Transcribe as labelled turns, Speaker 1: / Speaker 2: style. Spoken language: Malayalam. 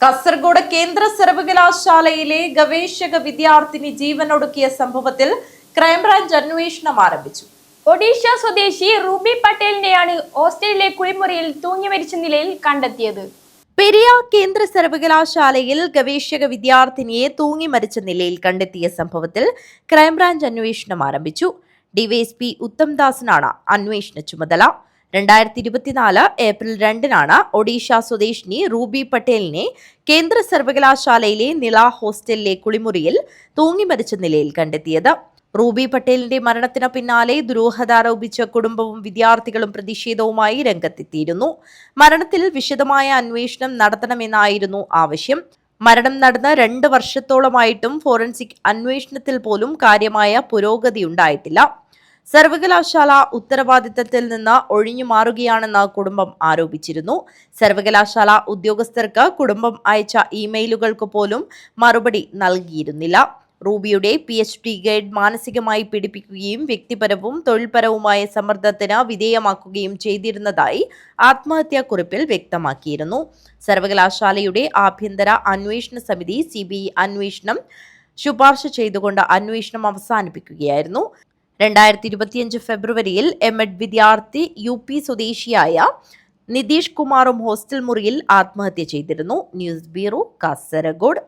Speaker 1: കാസർഗോഡ് കേന്ദ്ര സർവകലാശാലയിലെ ഗവേഷക വിദ്യാർത്ഥിനി ജീവനൊടുക്കിയ സംഭവത്തിൽ ക്രൈംബ്രാഞ്ച് അന്വേഷണം ആരംഭിച്ചു.
Speaker 2: ഒഡീഷ സ്വദേശി റൂബി പട്ടേലിനെയാണ് ഓസ്ട്രേലിയയിലെ കുളിമുറിയിൽ തൂങ്ങി മരിച്ച നിലയിൽ കണ്ടെത്തിയത്.
Speaker 1: പെരിയ കേന്ദ്ര സർവകലാശാലയിൽ ഗവേഷക വിദ്യാർത്ഥിനിയെ തൂങ്ങി മരിച്ച നിലയിൽ കണ്ടെത്തിയ സംഭവത്തിൽ ക്രൈംബ്രാഞ്ച് അന്വേഷണം ആരംഭിച്ചു. ഡിവൈഎസ്പി ഉത്തംദാസിനാണ് അന്വേഷണ ചുമതല. രണ്ടായിരത്തി ഇരുപത്തിനാല് ഏപ്രിൽ രണ്ടിനാണ് ഒഡീഷ സ്വദേശിനി റൂബി പട്ടേലിനെ കേന്ദ്ര സർവകലാശാലയിലെ നില ഹോസ്റ്റലിലെ കുളിമുറിയിൽ തൂങ്ങി മരിച്ച നിലയിൽ കണ്ടെത്തിയത്. റൂബി പട്ടേലിന്റെ മരണത്തിന് പിന്നാലെ ദുരൂഹത ആരോപിച്ച കുടുംബവും വിദ്യാർത്ഥികളും പ്രതിഷേധവുമായി രംഗത്തെത്തിയിരുന്നു. മരണത്തിൽ വിശദമായ അന്വേഷണം നടത്തണമെന്നായിരുന്നു ആവശ്യം. മരണം നടന്ന് രണ്ട് വർഷത്തോളമായിട്ടും ഫോറൻസിക് അന്വേഷണത്തിൽ പോലും കാര്യമായ പുരോഗതി ഉണ്ടായിട്ടില്ല സർവകലാശാല ഉത്തരവാദിത്തത്തിൽ നിന്ന് ഒഴിഞ്ഞു മാറുകയാണെന്ന് കുടുംബം ആരോപിച്ചിരുന്നു. സർവകലാശാല ഉദ്യോഗസ്ഥർക്ക് കുടുംബം അയച്ച ഇമെയിലുകൾക്ക് പോലും മറുപടി നൽകിയിരുന്നില്ല. റൂബിയുടെ പി എച്ച് ഡി ഗൈഡ് മാനസികമായി പീഡിപ്പിക്കുകയും വ്യക്തിപരവും തൊഴിൽപരവുമായ സമ്മർദ്ദത്തിന് വിധേയമാക്കുകയും ചെയ്തിരുന്നതായി ആത്മഹത്യാക്കുറിപ്പിൽ വ്യക്തമാക്കിയിരുന്നു. സർവകലാശാലയുടെ ആഭ്യന്തര അന്വേഷണ സമിതി സി അന്വേഷണം ശുപാർശ ചെയ്തുകൊണ്ട് അന്വേഷണം അവസാനിപ്പിക്കുകയായിരുന്നു. രണ്ടായിരത്തി ഇരുപത്തിയഞ്ച് ഫെബ്രുവരിയിൽ എം എഡ് വിദ്യാർത്ഥി യു പി സ്വദേശിയായ നിതീഷ് കുമാറും ഹോസ്റ്റൽ മുറിയിൽ ആത്മഹത്യ ചെയ്തിരുന്നു. News bureau Kasaragod.